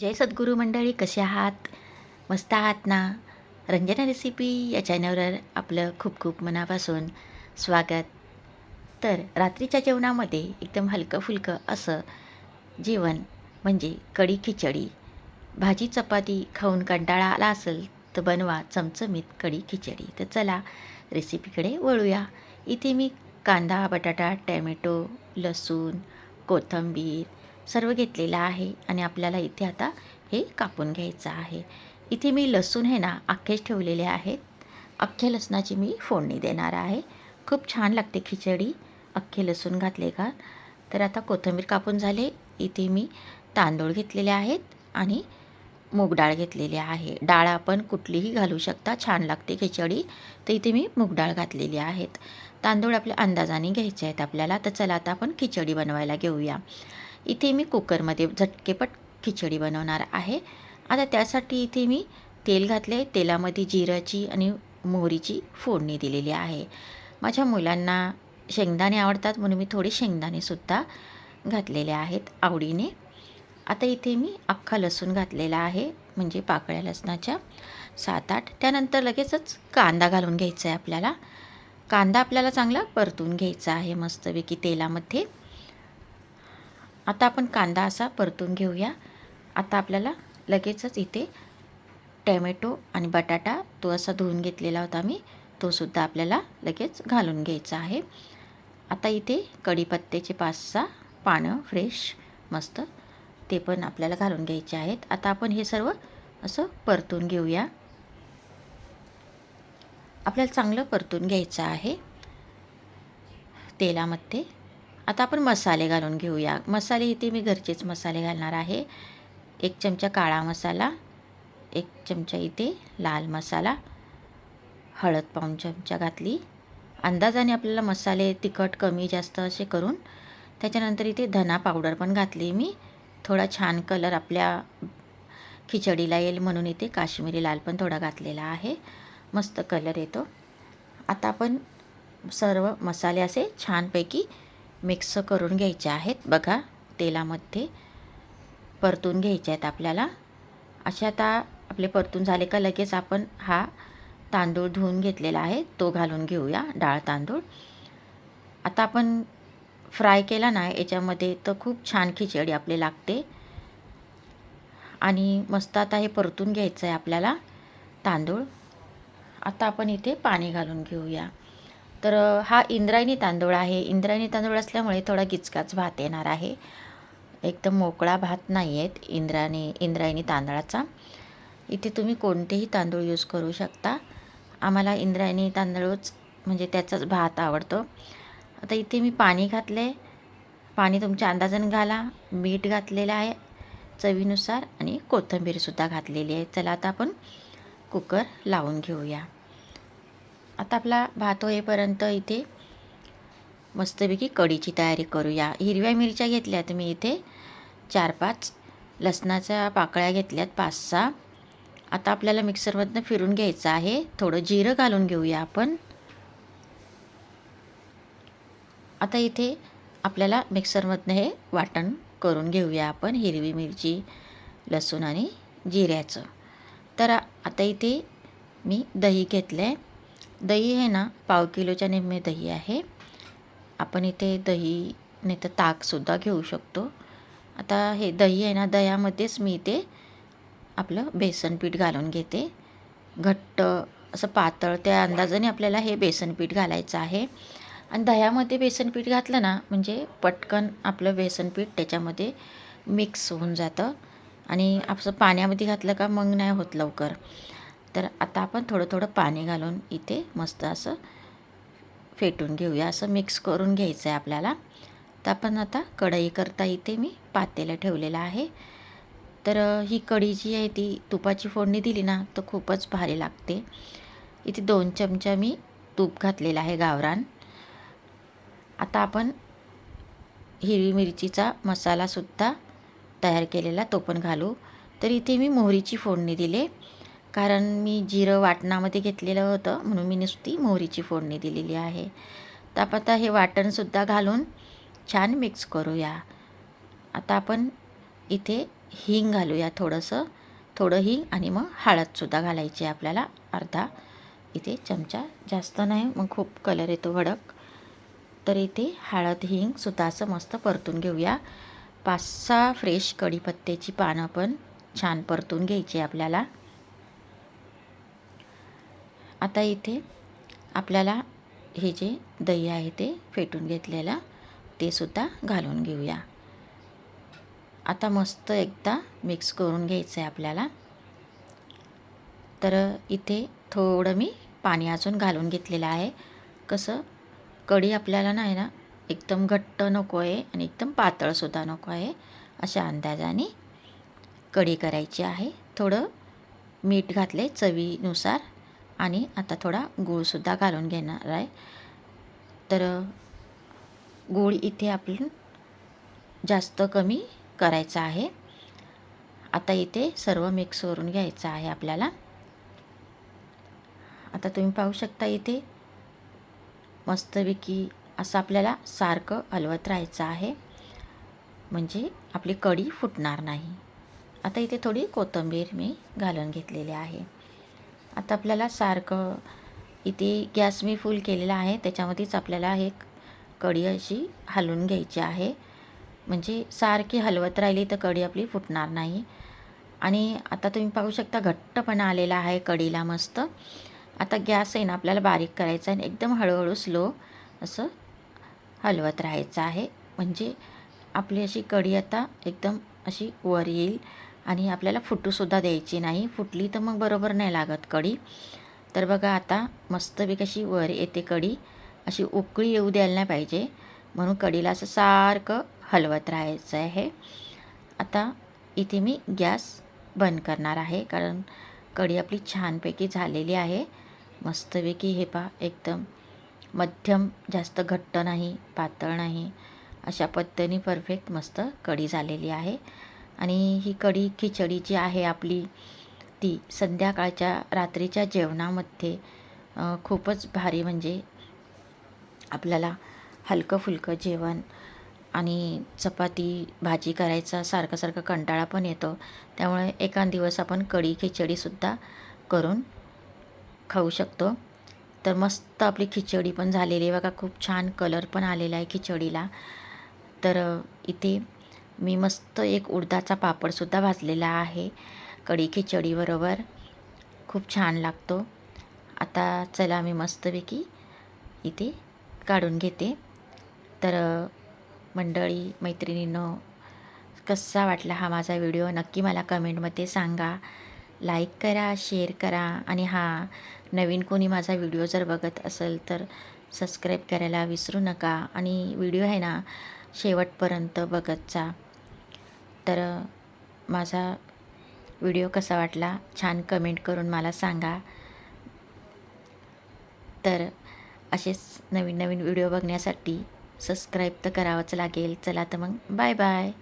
जय सद्गुरू मंडळी कसे आहात? मस्त आहात ना? रंजना रेसिपी या चॅनलवर आपलं खूप खूप मनापासून स्वागत. तर रात्रीच्या जेवणामध्ये एकदम हलकं फुलकं असं जेवण म्हणजे कढी खिचडी. भाजी चपाती खाऊन कंटाळा आला असेल तर बनवा चमचमीत कढी खिचडी. तर चला रेसिपीकडे वळूया. इथे मी कांदा बटाटा टॅमॅटो लसूण कोथिंबीर सर्व घेतलेलं आहे आणि आपल्याला इथे आता हे कापून घ्यायचं आहे. इथे मी लसूण हे ना अख्खेच ठेवलेले आहेत. अख्ख्या लसणाची मी फोडणी देणार आहे. खूप छान लागते खिचडी. अख्खे लसूण घातले का? तर आता कोथिंबीर कापून झाले. इथे मी तांदूळ घेतलेले आहेत आणि मूग डाळ घेतलेली आहे. डाळ आपण कुठलीही घालू शकता. छान लागते खिचडी. तर इथे मी मूग डाळ घातलेली आहेत. तांदूळ आपल्या अंदाजाने घ्यायचे आहेत आपल्याला. तर चला आता आपण खिचडी बनवायला घेऊया. इथे मी कुकरमध्ये झटकेपट खिचडी बनवणार आहे. आता त्यासाठी इथे मी तेल घातले तेलामध्ये जिराची आणि मोहरीची फोडणी दिलेली आहे. माझ्या मुलांना शेंगदाणे आवडतात म्हणून मी थोडे शेंगदाणेसुद्धा घातलेले आहेत आवडीने. आता इथे मी अख्खा लसूण घातलेला आहे म्हणजे पाकळ्या लसणाच्या सात आठ. त्यानंतर लगेचच कांदा घालून घ्यायचा आहे आपल्याला. कांदा आपल्याला चांगला परतून घ्यायचा आहे मस्तपैकी तेलामध्ये. आता आपण कांदा असा परतून घेऊया. आता आपल्याला लगेचच इथे टॅमॅटो आणि बटाटा तो असा धुवून घेतलेला होता मी तोसुद्धा आपल्याला लगेच घालून घ्यायचा आहे. आता इथे कढीपत्त्याचे पाच सहा पानं फ्रेश मस्त ते पण आपल्याला घालून घ्यायचे आहेत. आता आपण हे सर्व असं परतून घेऊया. आपल्याला चांगलं परतून घ्यायचं आहे तेलामध्ये. आता आपण मसाले घालून घेऊया. मसाले इथे मी घरचेच मसाले घालणार आहे. एक चमचा काळा मसाला एक चमचा इथे लाल मसाला हळद पाऊन चमचा घातली. अंदाजाने आपल्याला मसाले तिखट कमी जास्त असे करून. त्याच्यानंतर इथे धना पावडर पण घातली मी. थोडा छान कलर आपल्या खिचडीला येईल म्हणून इथे काश्मीरी लाल पण थोडा घातलेला आहे. मस्त कलर येतो. आता आपण सर्व मसाले असे छानपैकी मिक्स करून घ्यायचे आहेत. बघा तेलामध्ये परतून घ्यायचे आहेत आपल्याला. असे आता आपले परतून झाले का लगेच आपण हा तांदूळ धुवून घेतलेला आहे. तो घालून घेऊया डाळ तांदूळ. आता आपण फ्राय केला ना याच्यामध्ये तर खूप छान खिचडी आपली लागते. आणि मस्त आता हे परतून घ्यायचं आहे आपल्याला तांदूळ. आता आपण इथे पाणी घालून घेऊया. तर हा इंद्रायणी तांदूळ आहे. इंद्रायणी तांदूळ असल्यामुळे थोडा गिचकाच भात येणार आहे. एकदम मोकळा भात नाही आहेत इंद्रायणी इंद्रायणी तांदळाचा. इथे तुम्ही कोणतेही तांदूळ यूज करू शकता. आम्हाला इंद्रायणी तांदूळच म्हणजे त्याचाच भात आवडतो. आता इथे मी पाणी घातले. पाणी तुमच्या अंदाजाने घाला. मीठ घातलेलं आहे चवीनुसार आणि कोथिंबीरसुद्धा घातलेली आहे. चला आता आपण कुकर लावून घेऊया. आता आपला भात होईपर्यंत इथे मस्तपैकी कढीची तयारी करूया. हिरव्या मिरच्या घेतल्या मी इथे. चार पाच. लसणाच्या पाकळ्या घेतल्यात पाच सहा. आता आपल्याला मिक्सरमधनं फिरून घ्यायचं आहे. थोडं जिरं घालून घेऊया आपण. आता इथे आपल्याला मिक्सरमधनं हे वाटण करून घेऊया आपण हिरवी मिरची लसूण आणि जिऱ्याचं. तर आता इथे मी दही घेतलं आहे दही आहे ना पाव किलोच्या निम्मे दही आहे. आपण इथे दही नाही तर ताकसुद्धा घेऊ शकतो. आता हे दही आहे ना दह्यामध्येच मी इथे आपलं बेसन पीठ घालून घेते. घट्ट असं पातळ त्या अंदाजाने आपल्याला हे बेसन पीठ घालायचं आहे. आणि दह्यामध्ये बेसन पीठ घातलं ना म्हणजे पटकन आपलं बेसन पीठ त्याच्यामध्ये मिक्स होऊन जातं. आणि असं पाण्यामध्ये घातलं का मग नाही होत लवकर. तर आता आपण थोडं थोडं पाणी घालून इथे मस्त असं फेटून घेऊया असं मिक्स करून घ्यायचं आहे आपल्याला. तर आपण आता कढई करता इथे मी पातेलं ठेवलेलं आहे. तर ही कढी जी आहे ती तुपाची फोडणी दिली ना तर खूपच भारी लागते. इथे दोन चमचा मी तूप घातलेलं आहे गावरान. आता आपण हिरवी मिरचीचा मसालासुद्धा तयार केलेला तो पण घालू. तर इथे मी मोहरीची फोडणी दिली. कारण मी जिरं वाटणामध्ये घेतलेलं होतं म्हणून मी नुसती मोहरीची फोडणी दिलेली आहे. तर आता हे वाटणसुद्धा घालून छान मिक्स करूया. आता आपण इथे हिंग घालूया थोडंसं. थोडं हिंग आणि मग हळदसुद्धा घालायची आहे आपल्याला. अर्धा. इथे चमचा जास्त नाही मग खूप कलर येतो भडक. तर इथे हळद हिंगसुद्धा असं मस्त परतून घेऊया. पाच सहा फ्रेश कढीपत्त्याची पानं पण छान परतून घ्यायची आपल्याला. आता इथे आपल्याला हे जे दही आहे ते फेटून घेतलेलं ते सुद्धा घालून घेऊया. आता मस्त एकदा मिक्स करून घ्यायचं आहे आपल्याला. तर इथे थोडं मी पाणी अजून घालून घेतलेलं आहे. कसं कढी आपल्याला नाही ना एकदम घट्ट नको आहे आणि एकदम पातळसुद्धा नको आहे. अशा अंदाजाने कढी करायची आहे. थोडं मीठ घातले चवीनुसार. आणि आता थोडा गूळसुद्धा घालून घेणार आहे. तर गूळ इथे आपण जास्त कमी करायचा आहे. आता इथे सर्व मिक्स करून घ्यायचं आहे आपल्याला. आता तुम्ही पाहू शकता इथे मस्तपैकी असं आपल्याला सारखं हलवत राहायचं आहे. म्हणजे आपली कढी फुटणार नाही. आता इथे थोडी कोथिंबीर मी घालून घेतलेली आहे. आता आपल्याला सारखं इथे गॅस मी फुल केलेला आहे. त्याच्यामध्येच आपल्याला हे कढी अशी हलवून घ्यायची आहे. म्हणजे सारखी हलवत राहिली तर कढी आपली फुटणार नाही. आणि आता तुम्ही पाहू शकता घट्टपणा आलेला आहे कढीला मस्त. आता गॅस आहे ना आपल्याला बारीक करायचा आणि एकदम हळूहळू स्लो असं हलवत राहायचं आहे. म्हणजे आपली अशी कढी आता एकदम अशी वर येईल. आणि आपल्याला फुटूसुद्धा द्यायची नाही. फुटली तर मग बरोबर नाही लागत कढी. तर बघा आता मस्तपैकी अशी वर येते कढी. अशी उकळी येऊ द्यायला नाही पाहिजे. म्हणून कढीला असं सारखं हलवत राहायचं आहे. आता इथे मी गॅस बंद करणार आहे. कारण कढी आपली छानपैकी झालेली आहे. मस्तपैकी हे पा एकदम मध्यम जास्त घट्ट नाही पातळ नाही. अशा पद्धतीने परफेक्ट मस्त कढी झालेली आहे. आणि ही कढी खिचडी जी आहे आपली ती संध्याकाळच्या रात्रीच्या जेवणामध्ये खूपच भारी म्हणजे आपल्याला हलकं फुलकं जेवण आणि चपाती भाजी करायचा सारखं सारखं कंटाळा पण येतो. त्यामुळे एका दिवस आपण कढी खिचडीसुद्धा करून खाऊ शकतो. तर मस्त आपली खिचडी पण झालेली आहे. बघा खूप छान कलर पण आलेला आहे खिचडीला. तर इथे मी मस्त एक उडदाचा पापडसुद्धा भाजलेला आहे. कढी खिचडीबरोबर खूप छान लागतो. आता चला मी मस्तपैकी इथे काढून घेते. तर मंडळी मैत्रिणींनो कसा वाटला हा माझा व्हिडिओ? नक्की मला कमेंटमध्ये सांगा. लाईक करा शेअर करा आणि हा नवीन कोणी माझा व्हिडिओ जर बघत असेल तर सबस्क्राईब करायला विसरू नका आणि व्हिडिओ आहे ना शेवटपर्यंत बघत जा. तर माझा व्हिडिओ कसा वाटला छान कमेंट करून मला सांगा. तर असेच नवीन नवीन व्हिडिओ बघण्यासाठी सबस्क्राईब तर करावंच लागेल. चला तर मग बाय बाय.